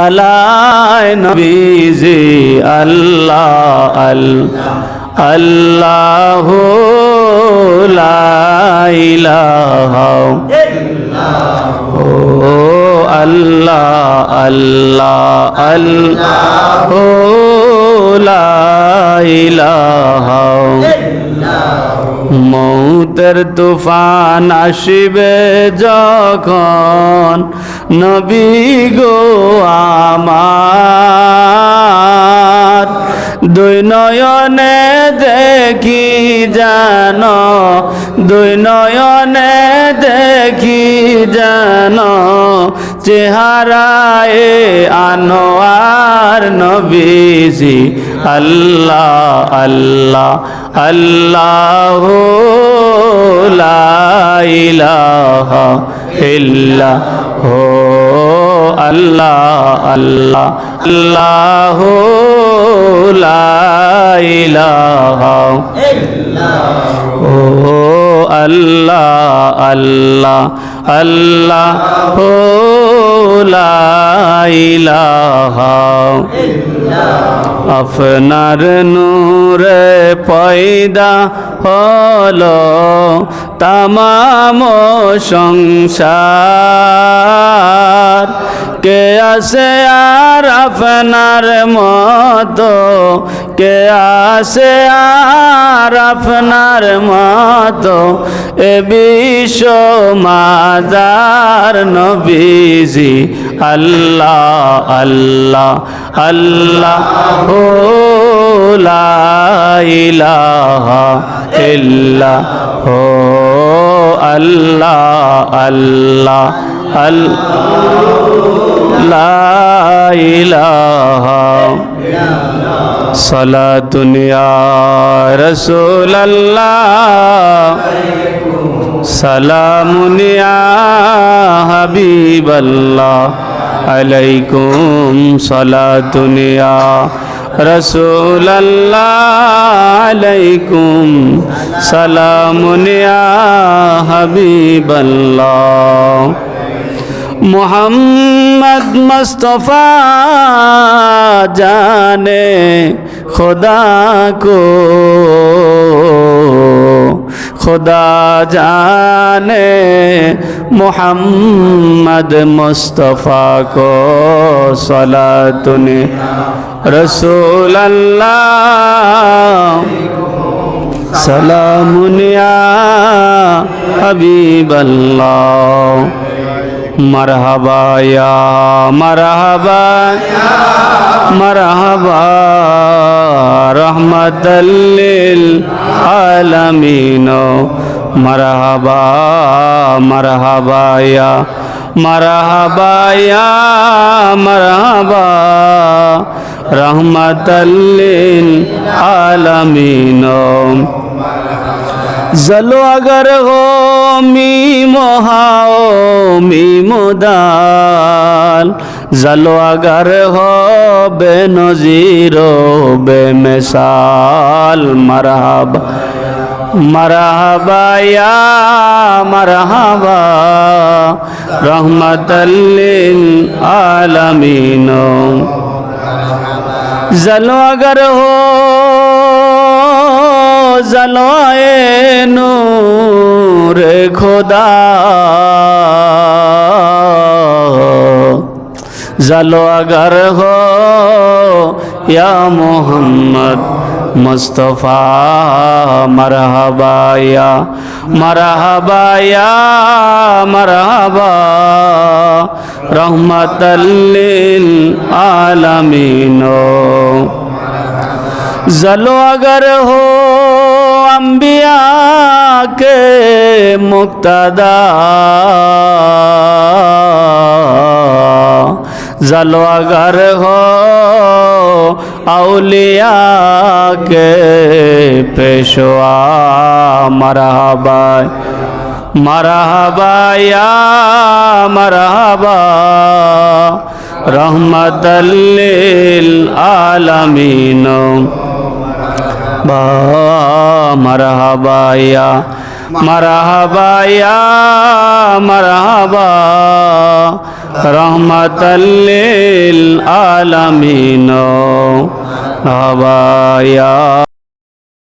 আলায় নবীজি আল্লাহ আল্লাহ আল্লাহ আল্লাহ আল্লাহ মৌতের তুফান আসিবে যখন নবী গো আমার দুই নয়নে দেখি জান দুই নয়নে দেখি জান চেহারায় আনোয়ার নবীজি আল্লাহ আল্লাহ আল্লাহ লা ইলাহা ইল্লা হো আল্লাহ আল্লাহ আল্লাহ লা ইলাহা ও আল্লাহ আল্লাহ আল্লাহ লা আপনার নূরে পয়দা হলো তামাম সংসার। কে আসে আর আপনার মতো কে আসে আর আপনার মতো? এ বিশ্ব মাজার নবীজি। আল্লাহ আল্লাহ আল্লাহ, ও লা ইলাহা ইল্লা হো আল্লাহ আল্লাহ আল্লাহ ইলাহা সালাতুন ইয়া রাসূলাল্লাহ। সালামুন ইয়া হাবিবাল্লাহ। আলাইকুম সালাতুন ইয়া রাসূলাল্লাহ। আলাইকুম সালামুন ইয়া হাবিবাল্লাহ। মোহাম্মদ محمد مصطفیٰ جانے خدا کو، خدا جانے محمد مصطفیٰ کو صلاۃ رسول اللہ، سلام یا حبیب اللہ۔ مرحبا يا مرحبا مرحبا رحمة للعالمين مرحبا مرحبا يا مرحبا يا مرحبا رحمة للعالمين জলো আগর হো মিম হাও মিম দাল জলো আগর হো বেনজির বেমেসাল মারহাব مرحبا یا مرحبا رحمت للعالمین زلو اگر ہو কার্যালয়ে নূর খোদা। জালো আগার হো ইয়া মোহাম্মদ মুস্তফা মরহবায়া মরহবায়া মরহবা রহমতল্লিল আলমিনো। जलो अगर हो अम्बिया के मुक्तदा जलो अगर हो औलिया के पेशवा मरहबा मरहबा या मरहबा रहमतल्लिल आलमीन বা মারহাবা ইয়া মারহাবা। রহমাতাল্লিল আলামিন মারহাবা ইয়া